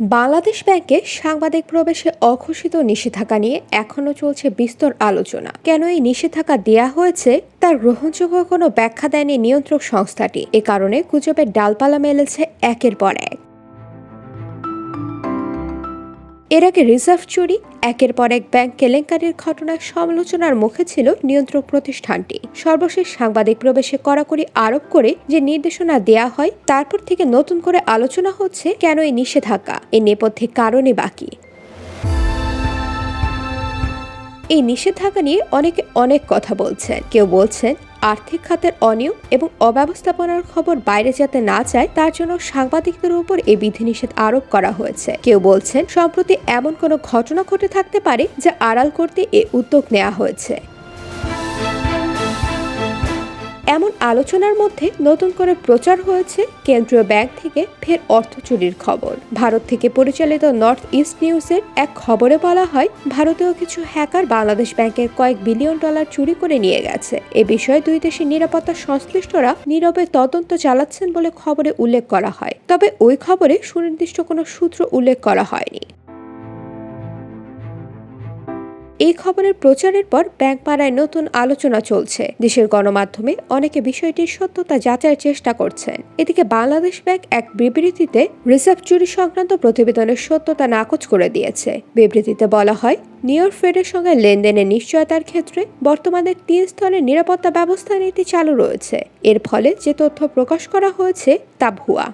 বাংলাদেশ ব্যাংকে সাংবাদিক প্রবেশে অঘোষিত নিষেধাজ্ঞা নিয়ে এখনও চলছে বিস্তর আলোচনা। কেন এই নিষেধাজ্ঞা দেয়া হয়েছে তার গ্রহণযোগ্য কোনো ব্যাখ্যা দেয়নি নিয়ন্ত্রক সংস্থাটি। এ কারণে গুজবের ডালপালা মেলেছে একের পর এক। এর আগে রিজার্ভ চুরি, একের পর এক ব্যাংক কেলেঙ্কারির ঘটনায় সমালোচনার মুখে ছিল নিয়ন্ত্রক প্রতিষ্ঠানটি। সর্বশেষ সাংবাদিক প্রবেশে কড়াকড়ি আরোপ করে যে নির্দেশনা দেয়া হয়, তারপর থেকে নতুন করে আলোচনা হচ্ছে কেন এই নিষেধাজ্ঞা? এই নেপথ্যে কারণে বাকি এই নিষেধাজ্ঞা নিয়ে অনেকে অনেক কথা বলছেন। কেউ বলছেন আর্থিক খাতের অনিয়ম এবং অব্যবস্থাপনার খবর বাইরে যাতে না চায়, তার জন্য সাংবাদিকদের উপর এই বিধিনিষেধ আরোপ করা হয়েছে। কেউ বলছেন, সম্প্রতি এমন কোনো ঘটনা ঘটে থাকতে পারে যা আড়াল করতে এ উদ্যোগ নেওয়া হয়েছে। এমন আলোচনার মধ্যে নতুন করে প্রচার হয়েছে কেন্দ্রীয় ব্যাংক থেকে ফের অর্থ চুরির খবর। ভারত থেকে পরিচালিত নর্থ ইস্ট নিউজের এক খবরে বলা হয়, ভারতীয় কিছু হ্যাকার বাংলাদেশ ব্যাংকের কয়েক বিলিয়ন ডলার চুরি করে নিয়ে গেছে। এ বিষয়ে দুই দেশের নিরাপত্তা সংশ্লিষ্টরা নীরবে তদন্ত চালাচ্ছেন বলে খবরে উল্লেখ করা হয়। তবে ওই খবরে সুনির্দিষ্ট কোনো সূত্র উল্লেখ করা হয়নি। এই খবরের প্রচারের পর ব্যাংক পাড়ায় নতুন আলোচনা চলছে। দেশের গণমাধ্যমে অনেকে বিষয়টির সত্যতা যাচাইয়ের চেষ্টা করছেন এদিকে বাংলাদেশ ব্যাংক এক বিবৃতিতে রিজার্ভ চুরি সংক্রান্ত প্রতিবেদনের সত্যতা নাকচ করে দিয়েছে। বিবৃতিতে বলা হয়, নিউ ফেডের সঙ্গে লেনদেনের নিশ্চয়তার ক্ষেত্রে বর্তমানে তিন স্তরের নিরাপত্তা ব্যবস্থা নীতি চালু রয়েছে। এর ফলে যে তথ্য প্রকাশ করা হয়েছে তা ভুয়া।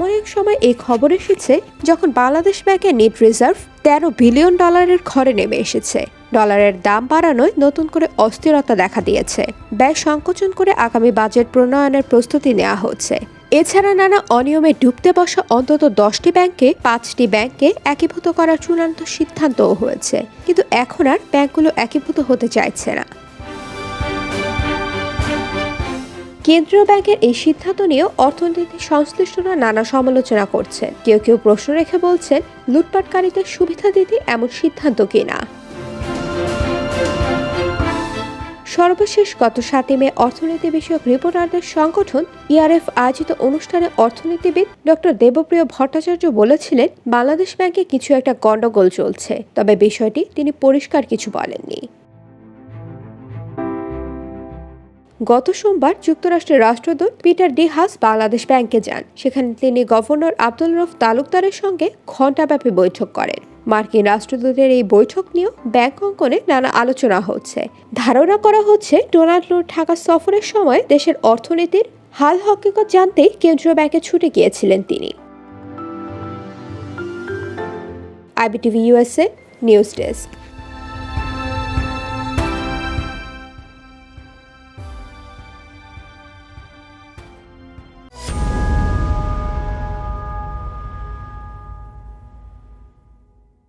এমন এক সময় এই খবর এসেছে যখন বাংলাদেশ ব্যাংকের নেট রিজার্ভ তেরো বিলিয়ন ডলারের ঘরে নেমে এসেছে। ডলারের দাম বাড়ানোয় নতুন করে অস্থিরতা দেখা দিয়েছে। ব্যয় সংকোচন করে আগামী বাজেট প্রণয়নের প্রস্তুতি নেওয়া হচ্ছে। এছাড়া নানা অনিয়মে ডুবতে বসা অন্তত দশটি ব্যাংকে পাঁচটি ব্যাংকে একীভূত করার চূড়ান্ত সিদ্ধান্তও হয়েছে। কিন্তু এখন আর ব্যাংকগুলো একীভূত হতে চাইছে না। কেন্দ্রীয় ব্যাংকের এই সিদ্ধান্ত নিয়েও অর্থনীতি সংশ্লিষ্টরা নানা সমালোচনা করছে। কেউ কেউ প্রশ্ন রেখে বলছেন, লুটপাটকারীদের সুবিধা দিতে এমন সিদ্ধান্ত কিনা। সর্বশেষ গত সাতই মে অর্থনীতি বিষয়ক রিপোর্টারদের সংগঠন ইআরএফ আয়োজিত অনুষ্ঠানে অর্থনীতিবিদ ডক্টর দেবপ্রিয় ভট্টাচার্য বলেছিলেন, বাংলাদেশ ব্যাংকে কিছু একটা গন্ডগোল চলছে। তবে বিষয়টি তিনি পরিষ্কার কিছু বলেননি। গত সোমবার যুক্তরাষ্ট্রের রাষ্ট্রদূত পিটার ডি হাস বাংলাদেশ ব্যাংকে যান। সেখানে তিনি গভর্নর আব্দুল রফ তালুকদারের সঙ্গে ঘণ্টাব্যাপী বৈঠক করেন। মার্কিন রাষ্ট্রদূতের এই বৈঠক নিয়েও ব্যাংক অঙ্কনে নানা আলোচনা হচ্ছে। ধারণা করা হচ্ছে, ডোনাল্ড ঢাকা সফরের সময় দেশের অর্থনীতির হাল হকিকত জানতেই কেন্দ্রীয় ব্যাংকে ছুটে গিয়েছিলেন তিনি। IBTV USA news desk.